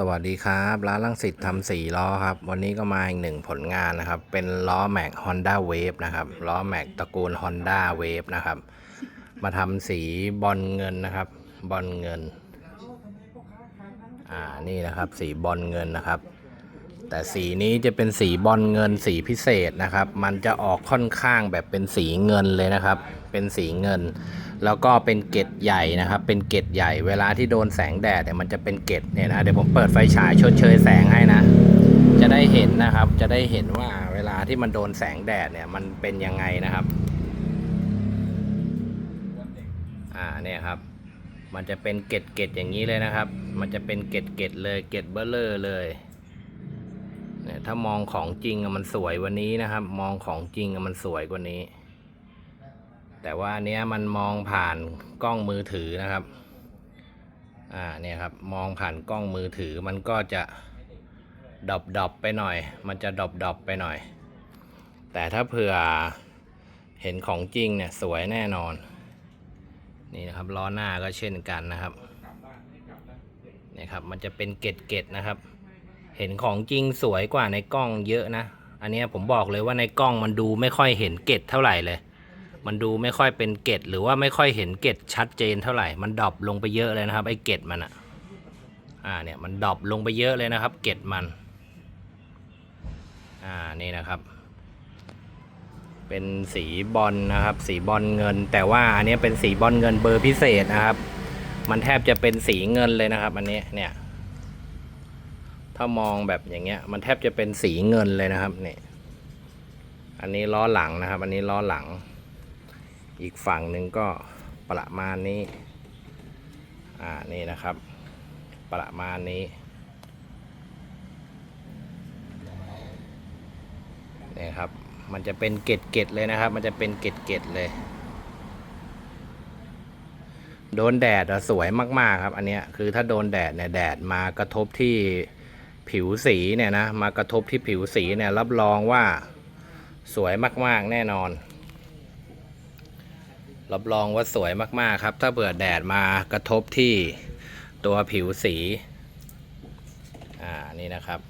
สวัสดีครับ ร้านลังสิตทำสี่ล้อครับ วันนี้ก็มาอีกหนึ่งผลงานนะครับ เป็นล้อแม็ก Honda Wave นะครับล้อแม็กตระกูล Honda Wave นะครับ มาทำสีบอลเงินนะครับ บอลเงิน อ่านี่นะครับ สีบอลเงินนะครับ แต่สีนี้จะเป็นสีบอลเงินสีพิเศษนะครับ มันจะออกค่อนข้างแบบเป็นสีเงินเลยนะครับ เป็นสีเงิน แล้วก็เป็นเกล็ดใหญ่นะครับ เป็นเกล็ดใหญ่เวลาที่โดนแสงแดดเนี่ยมันจะเป็นเกล็ดเนี่ยนะเดี๋ยวผมเปิดไฟฉายชดเชยแสงให้นะ จะได้เห็นนะครับ จะได้เห็นว่าเวลาที่มันโดนแสงแดดเนี่ยมันเป็นยังไงนะครับอ่าเนี่ยครับ มันจะเป็นเกล็ดเกล็ดอย่างนี้เลยนะครับ มันจะเป็นเกล็ดเกล็ดเลยเกล็ดเบลเลอร์เลยเนี่ยถ้ามองของจริงอะมันสวยวันนี้นะครับ มองของจริงอะมันสวยกว่านี้ แต่ว่าอันเนี้ยมันมองผ่านกล้องมือถือนะครับ อ่าเนี่ยครับมองผ่านกล้องมือถือมันก็จะดอบดอบไปหน่อย มันจะดอบดอบไปหน่อย แต่ถ้าเผื่อเห็นของจริงเนี่ยสวยแน่นอน นี่นะครับล้อหน้าก็เช่นกันนะครับนี่ครับมันจะเป็นเกล็ดเกล็ดๆนะครับ เห็นของจริงสวยกว่าในกล้องเยอะนะ อันนี้ผมบอกเลยว่าในกล้องมันดูไม่ค่อยเห็นเกล็ดเท่าไหร่เลย มันดูไม่ค่อยเป็นเกล็ดหรือว่าไม่ค่อยเห็นเกล็ดชัดเจนเท่าไหร่ มันดรอปลงไปเยอะเลยนะครับไอ้เกล็ดมันอะอ่าเนี่ยมันดรอปลงไปเยอะเลยนะครับ เกล็ดมัน อ่านี่นะครับ เป็นสีบอลนะครับ สีบอลเงิน แต่ว่าอันนี้เป็นสีบอลเงินเบอร์พิเศษนะครับ มันแทบจะเป็นสีเงินเลยนะครับ อันนี้เนี่ย ถ้ามองแบบอย่างเงี้ย มันแทบจะเป็นสีเงินเลยนะครับเนี่ยอันนี้ล้อหลังนะครับ อันนี้ล้อหลัง อีกฝั่งหนึ่งก็ประมาณนี้ อ่า นี่นะครับ ประมาณนี้นี่ครับ มันจะเป็นเกล็ดเกล็ดเลยนะครับ มันจะเป็นเกล็ดเกล็ดเลย โดนแดดสวยมาก ๆ ครับ อันเนี้ยคือถ้าโดนแดดเนี่ยแดดมากระทบที่ผิวสีเนี่ยนะ มากระทบที่ผิวสีเนี่ยรับรองว่าสวยมาก ๆ แน่นอน รับรองว่าสวยมากๆครับ ถ้าเบื่อแดดมากระทบที่ตัวผิวสี อ่า นี่นะครับ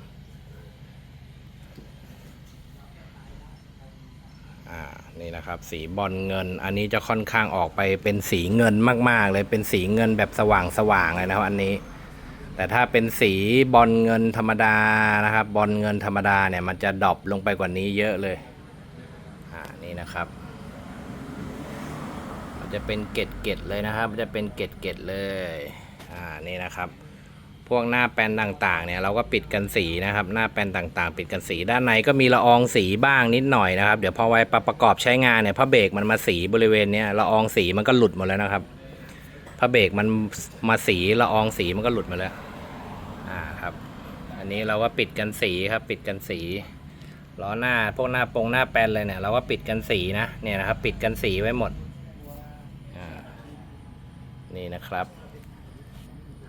อ่า นี่นะครับ สีบอลเงิน อันนี้จะค่อนข้างออกไปเป็นสีเงินมาก ๆ เลย เป็นสีเงินแบบสว่างๆเลยนะครับอันนี้ แต่ถ้าเป็นสีบอลเงินธรรมดานะครับ บอลเงินธรรมดาเนี่ย มันจะดรอปลงไปกว่านี้เยอะเลย อ่า นี่นะครับ จะเป็นเกล็ดเกล็ดๆเลยนะครับมันจะเป็นเกล็ดเกล็ดๆเลยอ่านี่นะครับ พวกหน้าแปลนต่างๆเนี่ยเราก็ปิดกันสีนะครับ หน้าแปลนต่างๆ ปิดกันสีด้านในก็มีละอองสีบ้างนิดหน่อยนะครับเดี๋ยวพอไว้ประกอบใช้งานเนี่ยพระเบรกมันมาสีบริเวณเนี้ยละอองสีมันก็หลุดหมดแล้วนะครับพระเบรกมันมาสีละอองสีมันก็หลุดมาแล้วอ่าครับ อันนี้เราก็ปิดกันสีครับปิดกันสีล้อหน้าพวกหน้าปงหน้าแปลนเลยเนี่ยเราก็ปิดกันสีนะเนี่ยนะครับ ปิดกันสีไว้หมด นี่นะครับ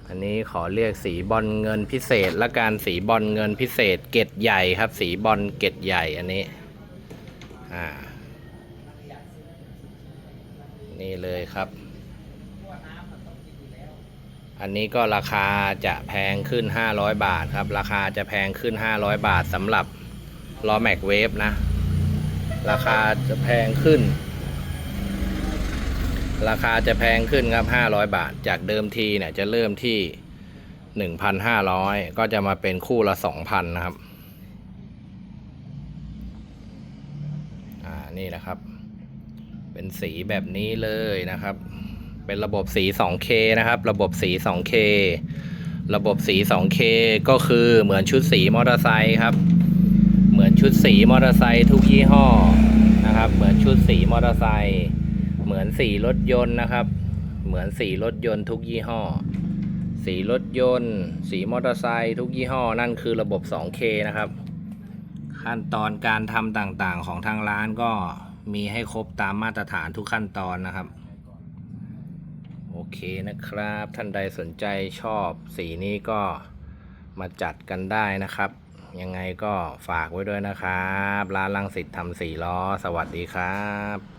อันนี้ขอเรียกสีบอลเงินพิเศษและการสีบอลเงินพิเศษ เกตใหญ่ครับ สีบอลเกตใหญ่อันนี้อ่านี่เลยครับ อันนี้ก็ราคาจะแพงขึ้น 500 บาทครับ ราคาจะแพงขึ้น 500 บาทสำหรับล้อแม็กเวฟนะ ราคาจะแพงขึ้น ราคาจะแพงขึ้นครับ 500 บาท จากเดิมทีเนี่ยจะเริ่มที่ 1,500 ก็จะมาเป็นคู่ละ 2,000 นะครับ อ่า นี่นะครับ เป็นสีแบบนี้เลยนะครับ เป็นระบบสี 2K นะครับ ระบบสี 2K ระบบสี 2K ก็คือเหมือนชุดสีมอเตอร์ไซค์ครับ เหมือนชุดสีมอเตอร์ไซค์ทุกยี่ห้อนะครับ เหมือนชุดสีมอเตอร์ไซค์ มือนสีรถยนต์นะครับ เหมือนสีรถยนต์ทุกยี่ห้อ สีรถยนต์ สีมอเตอร์ไซค์ทุกยี่ห้อนั่นคือระบบ 2K นะครับ ขั้นตอนการทำต่างๆของทางร้านก็มีให้ครบตามมาตรฐานทุกขั้นตอนนะครับ โอเคนะครับ ท่านใดสนใจชอบสีนี้ก็มาจัดกันได้นะครับ ยังไงก็ฝากไว้ด้วยนะครับ ร้านลังสิตทำสีล้อ สวัสดีครับ